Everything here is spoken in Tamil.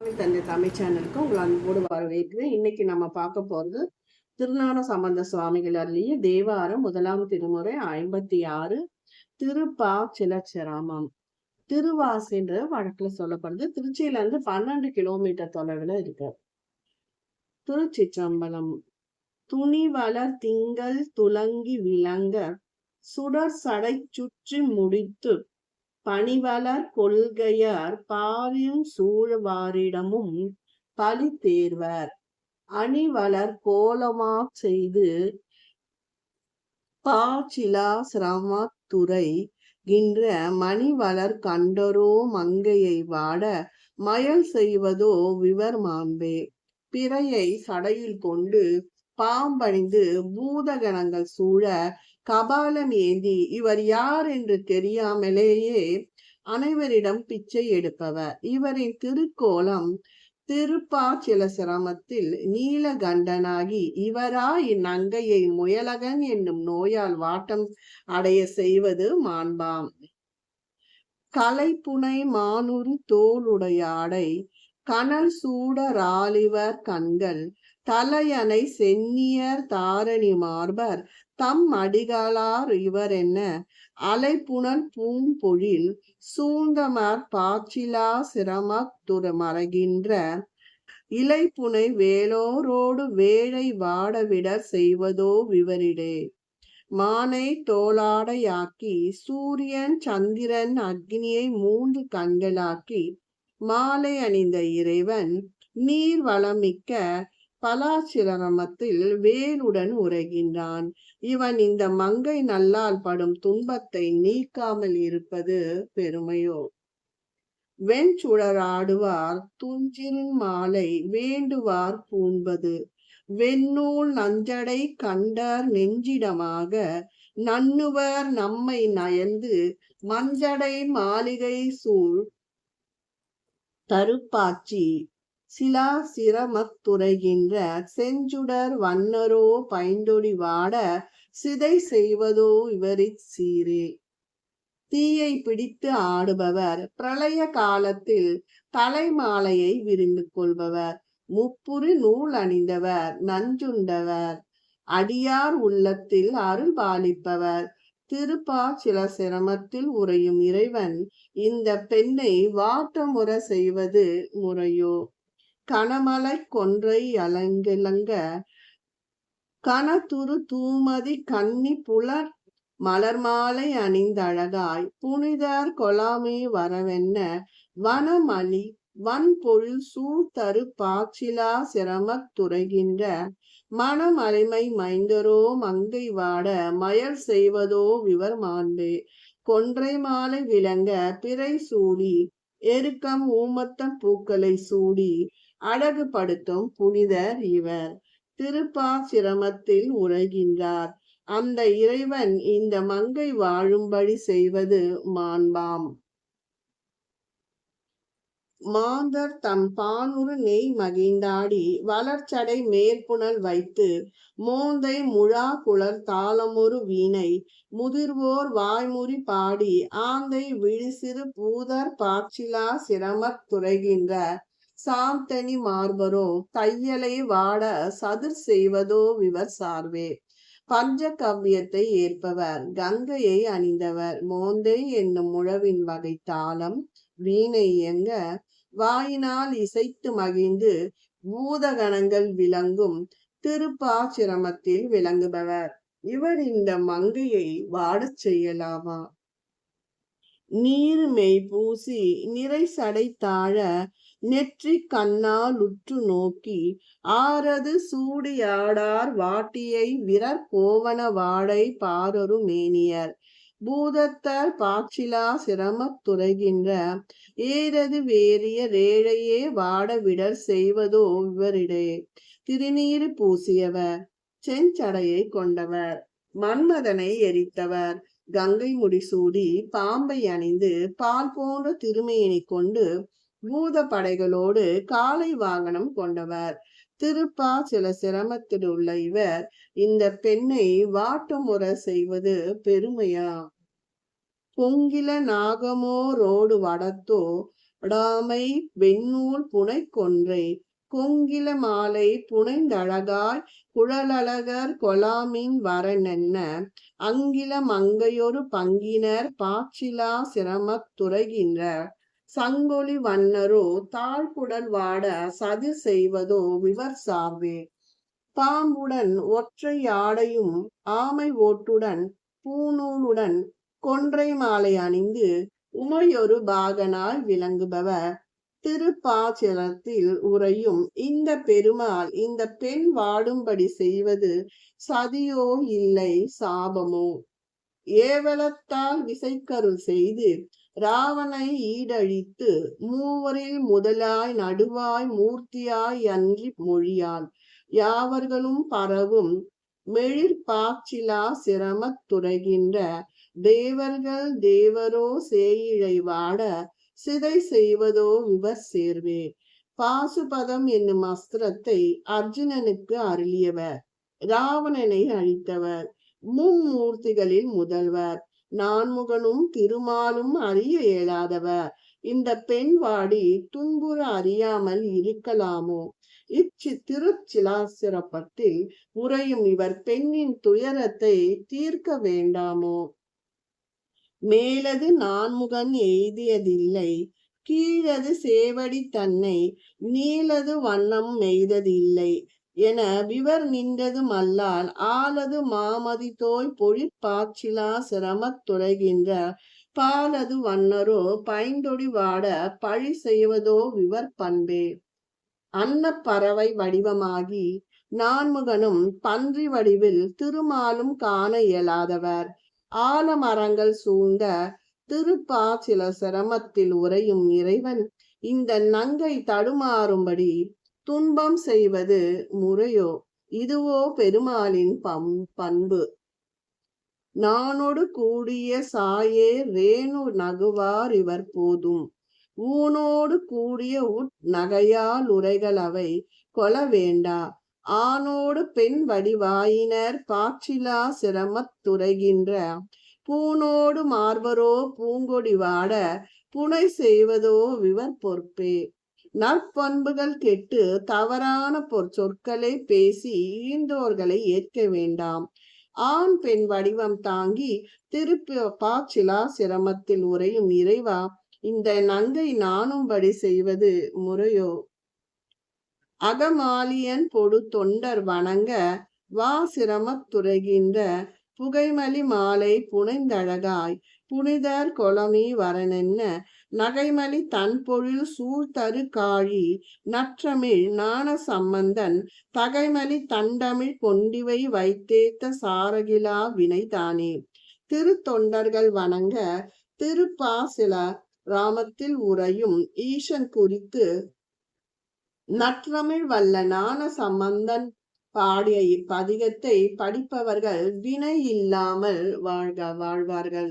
தந்தை தமிழ் சேனலுக்கு உங்களை அன்போடு வரவேற்கிறேன். இன்னைக்கு நம்ம பார்க்க போறது திருநான சம்பந்த சுவாமிகள் அருளிய தேவாரம் முதலாம் திருமுறை ஐம்பத்தி ஆறு திருப்பா சிலச்சராமம். திருவாசின்ற வழக்குல சொல்லப்படுது. திருச்சியில இருந்து பன்னெண்டு கிலோமீட்டர் தொலைவுல இருக்கு. திருச்சி சம்பளம் துணி வளர் திங்கள் துலங்கி விளங்க சுடர் சடை சுற்றி முடித்து பணிவளர் கொள்கையர் பாரியும் சூழ்வாரிடமும் பழி தேர்வர். அணிவளர் கோலமா செய்து பாச்சிலா சிரமத்துறை கின்ற மணிவளர் கண்டரோ மங்கையை வாட மயல் செய்வதோ விவர் மாம்பே. பிறையை சடையில் கொண்டு பாம்பணிந்து பூதகணங்கள் சூழ கபாலம் ஏந்தி இவர் யார் என்று தெரியாமலேயே அனைவரிடம் பிச்சை எடுப்பவர். இவரின் திருக்கோலம் திருப்பாச்சில சிரமத்தில் நீலகண்டனாகி இவரா இந்நங்கையை முயலகன் என்னும் நோயால் வாட்டம் அடைய செய்வது மாண்பாம். கலைப்புனை மானுரு தோளுடையாடை கனல் சூட ராலிவர் கண்கள் தலையணை சென்னியர் தாரணி மார்பர் தம் அடிகளார் இவர் என்ன? அலைப்புணல் பூம்பொழில் சூழ்ந்தமர் பாச்சிலா சிரமத்துற மறகின்ற இலைப்புனை வேலோரோடு வேழை வாடவிட செய்வதோ விவரிடே. மானை தோளாடையாக்கி சூரியன் சந்திரன் அக்னியை மூன்று கண்களாக்கி மாலை அணிந்த இறைவன் நீர் வளமிக்க பலாசிரமத்தில் வேலுடன் உரைகின்றான். இவன் இந்த மங்கை நல்லால் படும் துன்பத்தை நீக்காமல் இருப்பது பெருமையோ வெண்சுடராடுவார் துஞ்சின் மாலை வேண்டுவார் பூண்பது. வெண்ணூல் நஞ்சடை கண்டார் நெஞ்சிடமாக. நன்னுவர் நம்மை நயந்து மஞ்சடை மாளிகை சூழ் தருப்பாச்சி. சிலா சிரமத்துறைகின்ற செஞ்சுடர் வண்ணரோ பைந்தொடி வாட சிதை செய்வதோ இவரிற் சீரே. தீயை பிடித்து ஆடுபவர் பிரளய காலத்தில் தலைமாலையை விரிந்து கொள்பவர். முப்புரி நூல் அணிந்தவர் நஞ்சுண்டவர். அடியார் உள்ளத்தில் அருள் பாலிப்பவர். திருப்பா சில சிரமத்தில் உறையும் இறைவன் இந்த பெண்ணை வாட்டமுற செய்வது முறையோ. கனமலை கொன்றை அலங்கிலங்க கனதுரு தூமதி கன்னி புலர் மலர் மாலை அணிந்தழகாய் புனிதர் கொலாமே வரவென்ன வனமலி வன்பொழில் சூழ்தரு பாச்சிலா சிரமத் துறைகின்ற மனம் அலைமை மைந்தரோ மங்கை வாட மயல் செய்வதோ விவர் மாண்பே. கொன்றை மாலை விளங்க பிறை சூடி எருக்கம் ஊமத்தம் பூக்களை சூடி அழகுபடுத்தும் புனிதர் இவர். திருப்பா சிரமத்தில் உரைகின்றார் அந்த இறைவன் இந்த மங்கை வாழும்படி செய்வது மாண்பாம். மாந்தர் தம் பானுறு நெய் மகிழ்ந்தாடி வளர்ச்சடை மேற்புணல் வைத்து மோந்தை முழா குளர் தாளமொரு வீணை முதிர்வோர் வாய்முறி பாடி ஆந்தை விழிசிறு பூதர் பாச்சிலா சிரமத் துறைகின்ற. சாந்தனி மார்பரோ தையலை வாட சதுர் செய்வதோ விவர் சார்வே. பஞ்ச கவ்யத்தை ஏற்பவர் கங்கையை அணிந்தவர். மோந்தை என்னும் முழவின் வகை தாளம் வீணை எங்க வாயினால் இசைத்து மகிழ்ந்து பூதகணங்கள் விளங்கும் திருப்பாச்சிரமத்தில் விளங்குபவர். இவர் இந்த மங்கையை வாடச் செய்யலாமா? நீர் மெய் பூசி நிறை சடை தாழ நெற்றி கண்ணால் உற்று நோக்கி ஆரது சூடியாடார் வாட்டியை விரற் கோவன வாடை பாரரு மேனியர். பூதத்தால் பாச்சிலா சிரமத்துறைகின்ற துறைகின்ற ஏறது வேறிய ரேழையே வாடவிடர் செய்வதோ இவரிடே. திருநீறு பூசியவர் செஞ்சடையை கொண்டவர் மன்மதனை எரித்தவர். கங்கை முடிசூடி பாம்பை அணிந்து பால் போன்ற திருமையினை கொண்டு பூத படைகளோடு காலை வாகனம் கொண்டவர். திருப்பா சில சிரமத்தில் உள்ள இவர் இந்த பெண்ணை வாட்டமுற செய்வது பெருமையா? பொங்கில நாகமோ ரோடு வடத்தோ டாமை வெண்ணூல் புனை கொன்றை கொங்கில மாலை புனைந்தழகாய் குழலழகர் கொலாமின் வரனென்ன? அங்கில மங்கையொரு பங்கினர் பாச்சிலா சிரமத் துறைகின்ற சங்கொலி வன்னரோ தாழ்குடல் வாட சதி செய்வதோ விவர் சாவே பாம்புடன் ஒற்றை ஆடையும் ஆமை ஓட்டுடன் பூநூலுடன் கொன்றை மாலை அணிந்து உமையொரு பாகனாய் விளங்குபவர். திருப்பாச்சலத்தில் உறையும் இந்த பெருமாள் இந்த பெண் வாடும்படி செய்வது சதியோ இல்லை சாபமோ? ஏவலத்தால் விசைக்கருள் செய்து ராவனை ஈடழித்து மூவரில் முதலாய் நடுவாய் மூர்த்தியாய் அன்றி மொழியால் யாவர்களும் பரவும் மெழிற்பாச்சிலா சிரமத் துறைகின்ற தேவர்கள் தேவரோ சேயிழை வாட சிதை செய்வதோ விவர் சேர்வே. பாசுபதம் என்னும் அஸ்திரத்தை அர்ஜுனனுக்கு அருளியவர். ராவணனை அழித்தவர். மும்மூர்த்திகளில் முதல்வர். நான்முகனும் திருமாலும் அறிய இயலாதவர். இந்த பெண் வாடி துன்புற அறியாமல் இருக்கலாமோ? இச்சி திருச்சிலாசிரப்பத்தில் உறையும் இவர் பெண்ணின் துயரத்தை தீர்க்க வேண்டாமோ? மேலது நான்முகன் எய்தியதில்லை. கீழது சேவடி தன்னை நீலது வண்ணம் மெய்ததில்லை. என விவர் நின்றதும் அல்லால் ஆலது மாமதி தோய் பொழிற்பாச்சிலா சிரமத் துறைகின்ற பாலது வண்ணரோ பைந்தொடி வாட பழி செய்வதோ விவர் பண்பே. அன்ன பறவை வடிவமாகி நான்முகனும் பன்றி வடிவில் திருமாலும் காண இயலாதவர். ஆலமரங்கள் சூழ்ந்த திருப்பாச்சில சிரமத்தில் உறையும் இறைவன் இந்த நங்கை தடுமாறும்படி துன்பம் செய்வது முறையோ? இதுவோ பெருமாளின் பம் பண்பு. நானோடு கூடிய சாயே ரேணு நகுவார் இவர் போதும். ஊனோடு கூடிய உட் நகையால் உரைகள் அவை கொல வேண்டா. ஆணோடு பெண் வடிவாயினர் பாற்றிலா சிரமத் துறைகின்ற பூனோடு மார்பரோ பூங்கொடி வாட புனை செய்வதோ விவர் பொறுப்பே. நற்பண்புகள் கெட்டு தவறான பொற் சொற்களை பேசி ஈந்தோர்களை ஏற்க வேண்டாம். ஆண் பெண் வடிவம் தாங்கி திருப்பி பாச்சிலா சிரமத்தில் உரையும் இறைவா இந்த நங்கை நானும்படி செய்வது முறையோ? அகமாலியன் பொடு தொண்டர் வணங்க வா சிரமத்துரைகின்ற புகைமலி மாலை புனைந்தழகாய் புனிதர் கொலமி வரனென்ன நகைமலி தன்பொழில் சூழ்தரு காழி நற்றமிழ் ஞான சம்பந்தன் தகைமலி தண்டமிழ் கொண்டிவை வைத்தேத்த சாரகிலா வினைதானே. திருத்தொண்டர்கள் வணங்க திருப்பாசில ராமத்தில் உரையும் ஈசன் குறித்து நற்றமிழ் வல்ல ஞான சம்பந்தன் பாடிய இப்பதிகத்தை படிப்பவர்கள் வினை இல்லாமல் வாழ்க வாழ்வார்கள்.